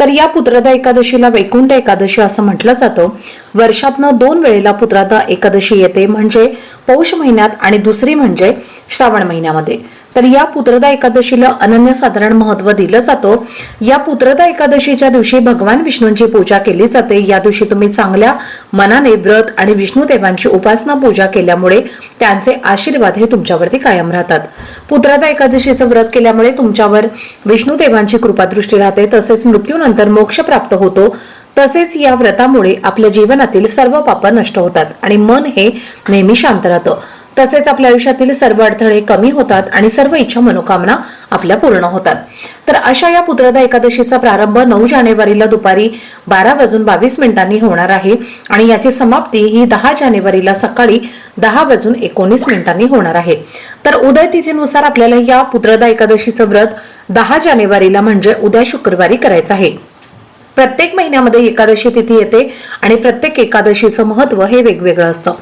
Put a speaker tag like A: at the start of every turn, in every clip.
A: तर या पुत्रदा एकादशीला वैकुंठ एकादशी असं म्हटलं जातं. वर्षातनं दोन वेळेला पुत्रदा एकादशी येते म्हणजे पौष महिन्यात आणि दुसरी म्हणजे श्रावण महिन्यामध्ये. तर या पुत्रदा एकादशीला अनन्यसाधारण महत्त्व दिलं जातं. या पुत्रदा एकादशीच्या दिवशी भगवान विष्णूंची पूजा केली जाते. या दिवशी तुम्ही चांगल्या मनाने व्रत आणि विष्णुदेवांची उपासना पूजा केल्यामुळे त्यांचे आशीर्वाद हे तुमच्यावरती कायम राहतात. पुत्रदा एकादशीचं व्रत केल्यामुळे तुमच्यावर विष्णुदेवांची कृपादृष्टी राहते. तसेच मृत्यूनंतर मोक्ष प्राप्त होतो. तसेच या व्रतामुळे आपल्या जीवनातील सर्व पाप नष्ट होतात आणि मन हे नेहमी शांत राहतं. तसेच आपल्या आयुष्यातील सर्व अडथळे कमी होतात आणि सर्व इच्छा मनोकामना आपल्या पूर्ण होतात. तर अशा या पुत्रदा एकादशीचा प्रारंभ नऊ जानेवारीला दुपारी बारा वाजून बावीस मिनिटांनी होणार आहे आणि याची समाप्ती ही दहा जानेवारीला सकाळी दहा वाजून एकोणीस मिनिटांनी होणार आहे. तर उदय तिथीनुसार आपल्याला या पुत्रदा एकादशीचं व्रत दहा जानेवारीला म्हणजे उद्या शुक्रवारी करायचं आहे. प्रत्येक महिन्यामध्ये एकादशी तिथी येते आणि प्रत्येक एकादशीचं महत्त्व हे वेगवेगळं असतं.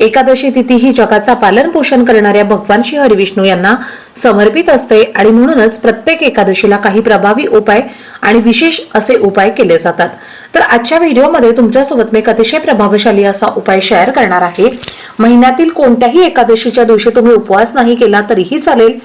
A: एकादशी तिथी ही जगाचा पालन पोषण करणाऱ्या भगवान श्री हरिविष्णू यांना समर्पित असते आणि म्हणूनच प्रत्येक एकादशीला काही प्रभावी उपाय आणि विशेष असे उपाय केले जातात. तर आजच्या व्हिडिओमध्ये तुमच्यासोबत मी एक अतिशय प्रभावशाली असा उपाय शेअर करणार आहे. महिन्यातील कोणत्याही एकादशीच्या दिवशी तुम्ही उपवास नाही केला तरीही चालेल.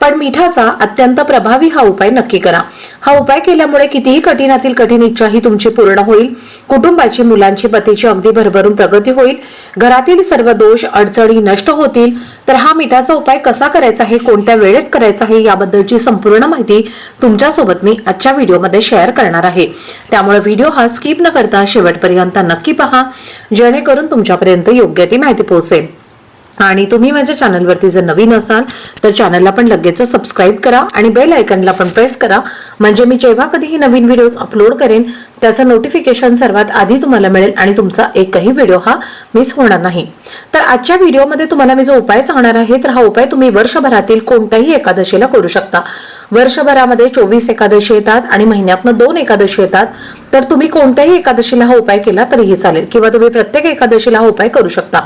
A: पण मिठाचा अत्यंत प्रभावी हा उपाय नक्की करा. हा उपाय केल्यामुळे कितीही कठीणातील कठीण इच्छा ही तुमची पूर्ण होईल. कुटुंबाची मुलांची पतीची अगदी भरभरून प्रगती होईल. घरातील सर्व दोष अडचणी नष्ट होतील. तर हा मिठाचा उपाय कसा करायचा आहे कोणत्या वेळेत करायचा आहे याबद्दलची संपूर्ण माहिती तुमच्यासोबत मी आजच्या व्हिडिओमध्ये शेअर करणार आहे. त्यामुळे व्हिडिओ हा स्किप न करता शेवटपर्यंत नक्की पहा. जेणेकरून तुमच्यापर्यंत योग्य ती माहिती पोहोचेल. आणि तुम्ही माझ्या चॅनलवरती जर नवीन असाल तर चॅनलला पण लगेच सबस्क्राईब करा आणि बेल आयकनला पण प्रेस करा. म्हणजे मी जेव्हा कधीही नवीन व्हिडिओज अपलोड करेन त्याचं नोटिफिकेशन सर्वात आधी तुम्हाला मिळेल आणि तुमचा एकही व्हिडिओ हा मिस होणार नाही. तर आजच्या व्हिडिओमध्ये तुम्हाला मी जो उपाय सांगणार आहे तर हा उपाय तुम्ही वर्षभरातील कोणत्याही एकादशीला करू शकता. वर्षभरामध्ये चोवीस एकादशी येतात आणि महिन्यातनं दोन एकादशी येतात. तर तुम्ही कोणत्याही एकादशीला हा उपाय केला तरीही चालेल. किंवा तुम्ही प्रत्येक एकादशीला हा उपाय करू शकता.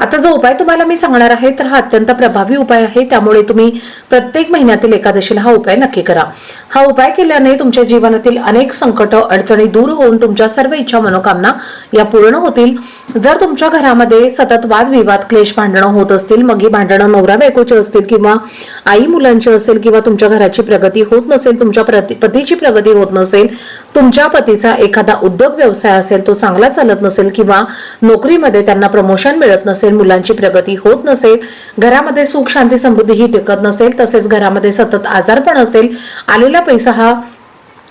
A: आता जो उपाय तुम्हाला मी सांगणार आहे तर हा अत्यंत प्रभावी उपाय आहे. त्यामुळे तुम्ही प्रत्येक महिन्यातील एकादशीला हा उपाय नक्की करा. हा उपाय केल्याने तुमच्या जीवनातील अनेक संकट अडचणी दूर होऊन तुमच्या सर्व इच्छा मनोकामना या पूर्ण होतील. जर तुमच्या घरामध्ये सतत वादविवाद क्लेश भांडणं होत असतील मग ही भांडणं नवरा बायकोची असतील किंवा आई मुलांची असेल किंवा तुमच्या घराची प्रगती होत नसेल तुमच्या पतीची प्रगती होत नसेल तुमच्या पतीचा एखादा उद्योग व्यवसाय असेल तो चांगला चालत नसेल किंवा नोकरीमध्ये त्यांना प्रमोशन मिळत नसेल मुलांची प्रगती होत नसेल घरामध्ये सुख शांती समृद्धी ही टिकत नसेल तसेच घरामध्ये सतत आजारपण असेल आलेला पैसा हा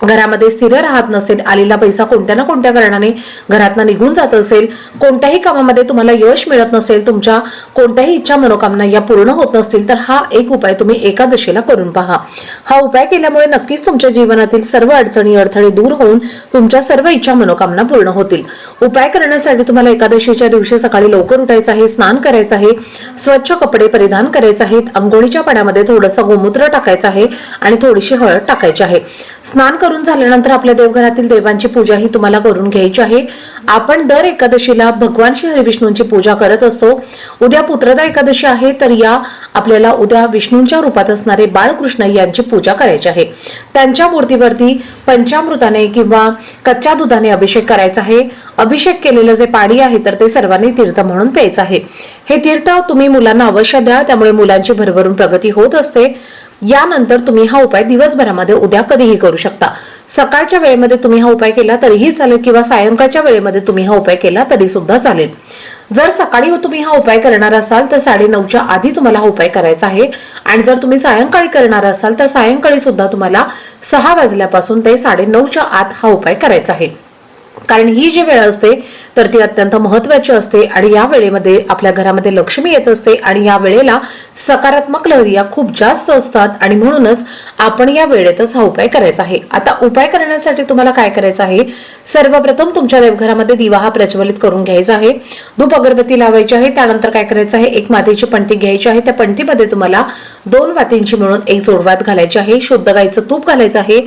A: घरामध्ये स्थिर राहत नसेल आलेला पैसा कोणत्या ना कोणत्या कारणाने घरातनं निघून जात असेल कोणत्याही कामामध्ये तुम्हाला यश मिळत नसेल तुमच्या कोणत्याही इच्छा मनोकामना या पूर्ण होत नसतील तर हा एक उपाय तुम्ही एकादशीला करून पहा. हा उपाय केल्यामुळे नक्कीच तुमच्या जीवनातील सर्व अडचणी अडथळे दूर होऊन तुमच्या सर्व इच्छा मनोकामना पूर्ण होतील. उपाय करण्यासाठी तुम्हाला एकादशीच्या दिवशी सकाळी लवकर उठायचं आहे स्नान करायचं आहे स्वच्छ कपडे परिधान करायचे आहेत अंघोळीच्या पाण्यामध्ये थोडंसं गोमूत्र टाकायचं आहे आणि थोडीशी हळद टाकायची आहे. स्नान करून झाल्यानंतर आपल्या देवघरातील देवांची पूजा ही तुम्हाला करून घ्यायची आहे. आपण दर एकादशीला भगवान श्री हरिविष्णूंची पूजा करत असतो. उद्या पुत्रदा एकादशी आहे तर या आपल्याला उद्या विष्णूंच्या रूपात असणारे बाळकृष्ण यांची पूजा करायची आहे. त्यांच्या मूर्तीवरती पंचामृताने किंवा कच्च्या दुधाने अभिषेक करायचा आहे. अभिषेक केलेलं जे पाणी आहे तर ते सर्वांनी तीर्थ म्हणून प्यायचं आहे. हे तीर्थ तुम्ही मुलांना अवश्य द्या त्यामुळे मुलांची भरभरून प्रगती होत असते. यानंतर तुम्ही हा उपाय दिवसभरामध्ये उद्या कधीही करू शकता. सकाळच्या वेळेमध्ये तुम्ही हा उपाय केला तरीही चालेल किंवा सायंकाळच्या वेळेमध्ये तुम्ही हा उपाय केला तरी सुद्धा चालेल. जर सकाळी तुम्ही हा उपाय करणार असाल तर साडे नऊच्या आधी तुम्हाला हा उपाय करायचा आहे. आणि जर तुम्ही सायंकाळी करणार असाल तर सायंकाळी सुद्धा तुम्हाला सहा वाजल्यापासून ते साडे नऊच्या आत हा उपाय करायचा आहे. कारण ही जी वेळ असते तर ती अत्यंत महत्वाची असते आणि या वेळेमध्ये आपल्या घरामध्ये लक्ष्मी येत असते आणि या वेळेला सकारात्मक लहरी या खूप जास्त असतात आणि म्हणूनच आपण या वेळेतच हा उपाय करायचा आहे. आता उपाय करण्यासाठी तुम्हाला काय करायचं आहे? सर्वप्रथम तुमच्या देवघरामध्ये दिवा हा प्रज्वलित करून घ्यायचा आहे. धूप अगरबत्ती लावायची आहे. त्यानंतर काय करायचं आहे? एक मातीची पणती घ्यायची आहे. त्या पणतीमध्ये तुम्हाला दोन वातींची मिळून एक जोडवात घालायची आहे. शुद्ध गाईचं तूप घालायचं आहे.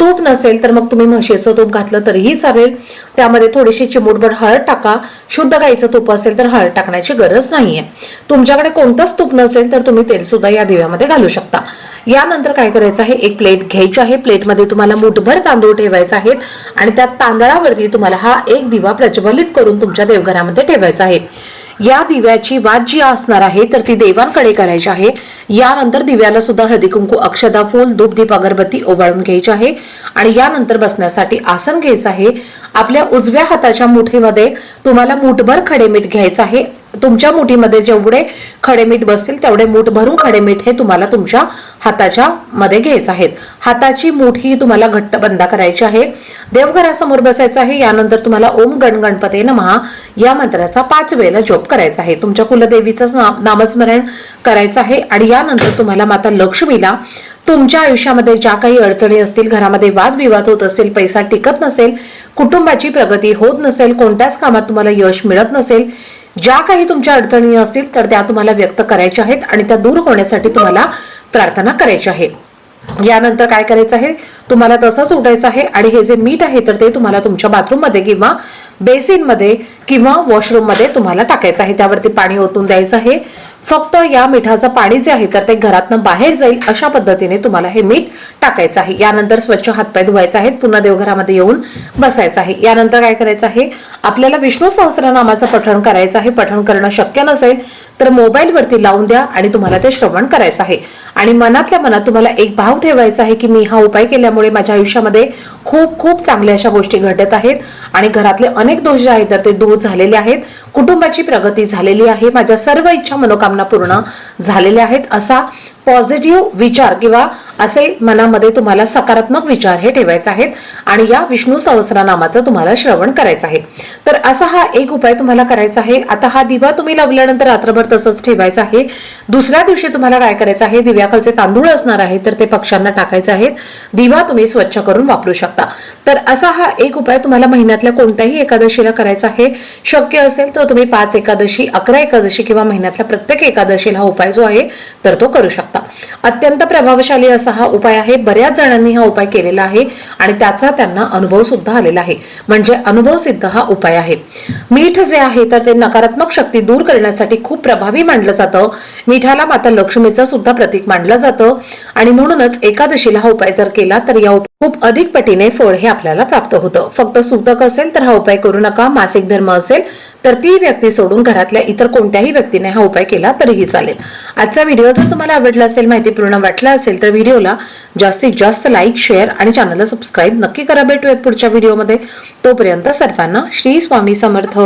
A: तूप नसेल तर मग तुम्ही म्हशीचं तूप घातलं तरीही चालेल. त्यामध्ये थोडीशी चिमूटभर हळद टाका. शुद्ध गाईचं तूप असेल तर हळद टाकण्याची गरज नाहीये. तुमच्याकडे कोणतंच तूप नसेल तर तुम्ही तेल सुद्धा या दिव्यामध्ये घालू शकता. यानंतर काय करायचं आहे? एक प्लेट घ्यायची आहे. प्लेटमध्ये तुम्हाला मुठभर तांदूळ ठेवायचे आहेत आणि त्या तांदळावरती तुम्हाला हा एक दिवा प्रज्वलित करून तुमच्या देवघरामध्ये ठेवायचा आहे. या दिव्याची वाद जी असणार आहे तर ती देवांकडे करायची आहे. यानंतर दिव्याला सुद्धा हळदी कुंकू अक्षदा फूल धूप दीप अगरबत्ती ओवाळून घ्यायची आहे. आणि यानंतर बसण्यासाठी आसन घ्यायचं आहे. आपल्या उजव्या हाताच्या मुठीमध्ये तुम्हाला मुठभर खडेमीठ घ्यायचं आहे. तुमच्या मुठीमध्ये जेवढे खडेमीठ बसतील तेवढे मूठ भरून खडेमीठ हे तुम्हाला तुमच्या हाताच्या मध्ये घ्यायचं आहेत हाताची मूठ ही तुम्हाला घट्ट बंद करायची आहे. देवघरासमोर बसायचं आहे यानंतर तुम्हाला ओम गण गणपते नमहा या मंत्राचा पाच वेळेला जोप करायचा आहे. तुमच्या कुलदेवीचं नाम- नामस्मरण करायचं आहे आणि यानंतर तुम्हाला माता लक्ष्मीला तुमच्या आयुष्यामध्ये ज्या काही अडचणी असतील घरामध्ये वादविवाद होत असेल पैसा टिकत नसेल कुटुंबाची प्रगती होत नसेल कोणत्याच कामात तुम्हाला यश मिळत नसेल ज्या काही तुमच्या अडचणी असतील तर त्या तुम्हाला व्यक्त करायच्या आहेत आणि त्या दूर होण्यासाठी तुम्हाला प्रार्थना करायची आहे. यानंतर काय करायचं आहे? तुम्हाला तसंच उठायचं आहे आणि हे जे मीठ आहे तर ते तुम्हाला तुमच्या बाथरूममध्ये किंवा बेसिनमध्ये किंवा वॉशरूममध्ये तुम्हाला टाकायचं आहे. त्यावरती पाणी ओतून द्यायचं आहे. फक्त या मिठाचं पाणी जे आहे तर ते घरातनं बाहेर जाईल अशा पद्धतीने तुम्हाला हे मीठ टाकायचं आहे. यानंतर स्वच्छ हातपाय धुवायचे आहेत. पुन्हा देवघरामध्ये येऊन बसायचं आहे. यानंतर काय करायचं आहे? आपल्याला विष्णू सहस्त्रनामाचं पठण करायचं आहे. पठण करणं शक्य नसेल तर मोबाईलवरती लावून द्या आणि तुम्हाला ते श्रवण करायचं आहे. आणि मनातल्या मनात तुम्हाला एक भाव ठेवायचा आहे की मी हा उपाय केल्यामुळे माझ्या आयुष्यामध्ये खूप खूप चांगल्या अशा गोष्टी घडत आहेत. आणि घरातले अनेक दोष जे आहेत तर ते दूर झालेले आहेत. कुटुंबाची प्रगती झालेली आहे. माझ्या सर्व इच्छा मनोकामना पूर्ण झालेल्या आहेत असा पॉझिटिव्ह विचार किंवा असे मनामध्ये तुम्हाला सकारात्मक विचार हे ठेवायचे आहेत आणि या विष्णू सहस्रनामाचं तुम्हाला श्रवण करायचं आहे. तर असा हा एक उपाय तुम्हाला करायचा आहे. आता हा दिवा तुम्ही लावल्यानंतर रात्रभर तसंच ठेवायचा आहे. दुसऱ्या दिवशी तुम्हाला काय करायचं आहे? दिव्याखालचे तांदूळ असणार आहे तर ते पक्ष्यांना टाकायचे आहेत. दिवा तुम्ही स्वच्छ करून वापरू शकता. तर असा हा एक उपाय तुम्हाला महिन्यातल्या कोणत्याही एकादशीला करायचा आहे. शक्य असेल तर तुम्ही पाच एकादशी अकरा एकादशी किंवा महिन्यातल्या प्रत्येक एकादशीला हा उपाय जो आहे तर तो करू शकता. अत्यंत प्रभावशाली असा हा उपाय आहे. बऱ्याच जणांनी हा उपाय केलेला आहे आणि त्याचा त्यांना अनुभव सुद्धा आलेला आहे. म्हणजे अनुभव सिद्ध हा उपाय आहे. मीठ जे आहे तर ते नकारात्मक शक्ती दूर करण्यासाठी खूप प्रभावी मानलं जातं. मिठाला माता लक्ष्मीचं सुद्धा प्रतीक मानलं जातं. आणि म्हणूनच एकादशीला हा उपाय जर केला तर या खूप अधिक पटीने फळ हे आपल्याला प्राप्त होतं. फक्त सुतक असेल तर हा उपाय करू नका. मासिक धर्म असेल तर ती व्यक्ती सोडून घरातल्या इतर कोणत्याही व्यक्तीने हा उपाय केला तरीही चालेल. आजचा व्हिडिओ जर तुम्हाला आवडला असेल माहितीपूर्ण वाटला असेल तर व्हिडिओला जास्तीत जास्त लाईक शेअर आणि चॅनलला सबस्क्राईब नक्की करा. भेटूयात पुढच्या व्हिडिओमध्ये. तोपर्यंत सर्वांना श्री स्वामी समर्थ.